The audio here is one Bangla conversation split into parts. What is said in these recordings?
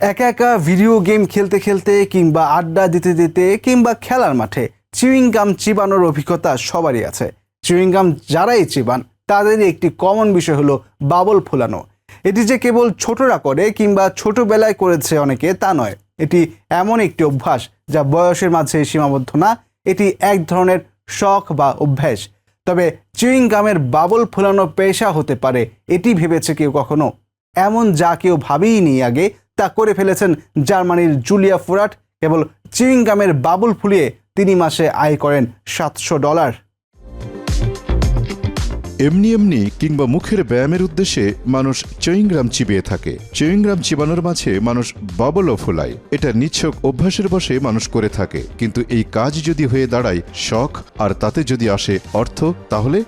একা একা ভিডিও গেম খেলতে খেলতে কিংবা আড্ডা দিতে দিতে কিংবা খেলার মাঠে চুইং গাম চিবানোর অভিজ্ঞতা সবারই আছে। চুইং গাম যারাই চিবান, তাদেরই একটি কমন বিষয় হলো বাবল ফোলানো। এটি যে কেবল ছোটরা করে কিংবা ছোটবেলায় করেছে অনেকে তা নয়। এটি এমন একটি অভ্যাস যা বয়সের মাঝে সীমাবদ্ধ না, এটি এক ধরনের শখ বা অভ্যাস। তবে চুইং গামের বাবল ফোলানো পেশা হতে পারে, এটি ভেবেছে কেউ কখনো। এমন যা কেউ ভাবেই ভাবেইনি আগে তা করে ফেলেছেন জার্মানির জুলিয়া ফোরাট। কেবল চুইং গামের বাবুল ফুলিয়ে তিনি মাসে আয় করেন সাতশো ডলার। এমনি এমনি কিংবা মুখের ব্যায়ামের উদ্দেশ্যে মানুষ চয়িংগ্রাম চিবিয়ে থাকে। চয়িংগ্রাম চিবানোর মাঝে মানুষ বাবলও ফোলায়। এটা নিচ্ছক অভ্যাসের বসে মানুষ করে থাকে। কিন্তু এই কাজ যদি হয়ে দাঁড়ায় শখ, আর তাতে যদি আসে অর্থ, তাহলে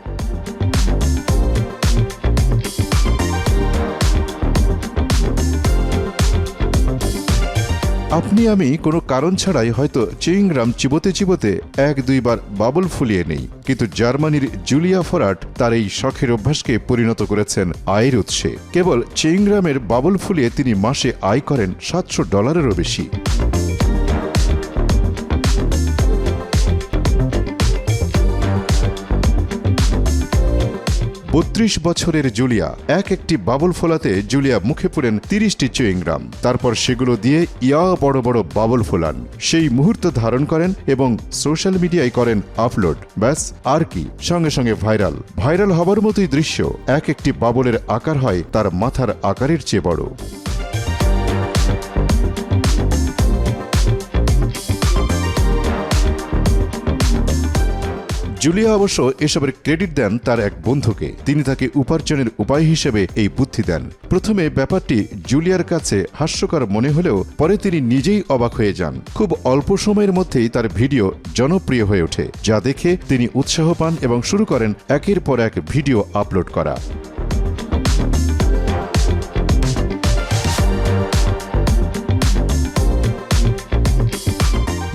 আপনি, আমি কোনো কারণ ছাড়াই হয়তো চেইংরাম চিবোতে চিবোতে এক, দুইবার বাবল ফুলিয়ে নেই। কিন্তু জার্মানির জুলিয়া ফরাট তার এই শখের অভ্যাসকে পরিণত করেছেন আয়ের উৎসে। কেবল চেইংরামের বাবল ফুলিয়ে তিনি মাসে আয় করেন সাতশো ডলারেরও বেশি। বত্রিশ বছরের জুলিয়া। এক একটি বাবল ফোলাতে জুলিয়া মুখে পুরেন তিরিশটি চুইংগ্রাম। তারপর সেগুলো দিয়ে ইয়া বড় বড় বাবল ফোলান। সেই মুহূর্ত ধারণ করেন এবং সোশ্যাল মিডিয়ায় করেন আপলোড। ব্যাস, আর কি। সঙ্গে সঙ্গে ভাইরাল। ভাইরাল হবার মতোই দৃশ্য। এক একটি বাবলের আকার হয় তার মাথার আকারের চেয়ে বড়। জুলিয়া অবশ্য এসবের ক্রেডিট দেন তার এক বন্ধুকে। তিনি তাকে উপার্জনের উপায় হিসেবে এই বুদ্ধি দেন। প্রথমে ব্যাপারটি জুলিয়ার কাছে হাস্যকর মনে হলেও পরে তিনি নিজেই অবাক হয়ে যান। খুব অল্প সময়ের মধ্যেই তার ভিডিও জনপ্রিয় হয়ে ওঠে, যা দেখে তিনি উৎসাহ পান এবং শুরু করেন একের পর এক ভিডিও আপলোড করা।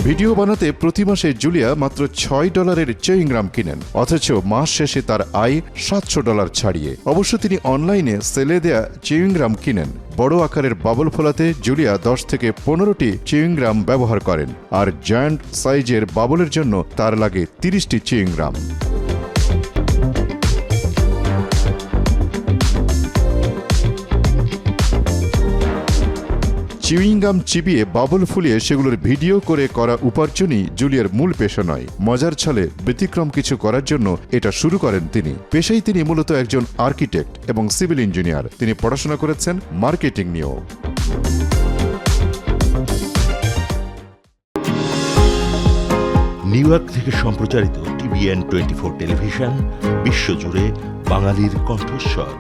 ভিডিও বানাতে প্রতি মাসে জুলিয়া মাত্র ছয় ডলারের চেইংগ্রাম কিনেন। অথচ মাস শেষে তার আয় সাতশো ডলার ছাড়িয়ে। অবশ্য তিনি অনলাইনে সেলে দেয়া চেইংগ্রাম কিনেন। বড় আকারের বাবল ফোলাতে জুলিয়া দশ থেকে পনেরোটি চেইংগ্রাম ব্যবহার করেন। আর জায়ান্ট সাইজের বাবলের জন্য তার লাগে তিরিশটি চুইংগ্রাম চিউইংগাম চিবিয়ে বাবল ফুলিয়ে সেগুলোর ভিডিও করে করা উপার্জনই জুলিয়ার মূল পেশা নয়। মজার ছলে ব্যতিক্রম কিছু করার জন্য এটা শুরু করেন তিনি। পেশায় তিনি মূলত একজন আর্কিটেক্ট এবং সিভিল ইঞ্জিনিয়ার। তিনি পড়াশোনা করেছেন মার্কেটিং নিয়েও। নিউ ইয়র্ক থেকে সম্প্রচারিত টিভিএন টোয়েন্টি ফোর টেলিভিশন, বিশ্বজুড়ে বাঙালির কণ্ঠস্বর।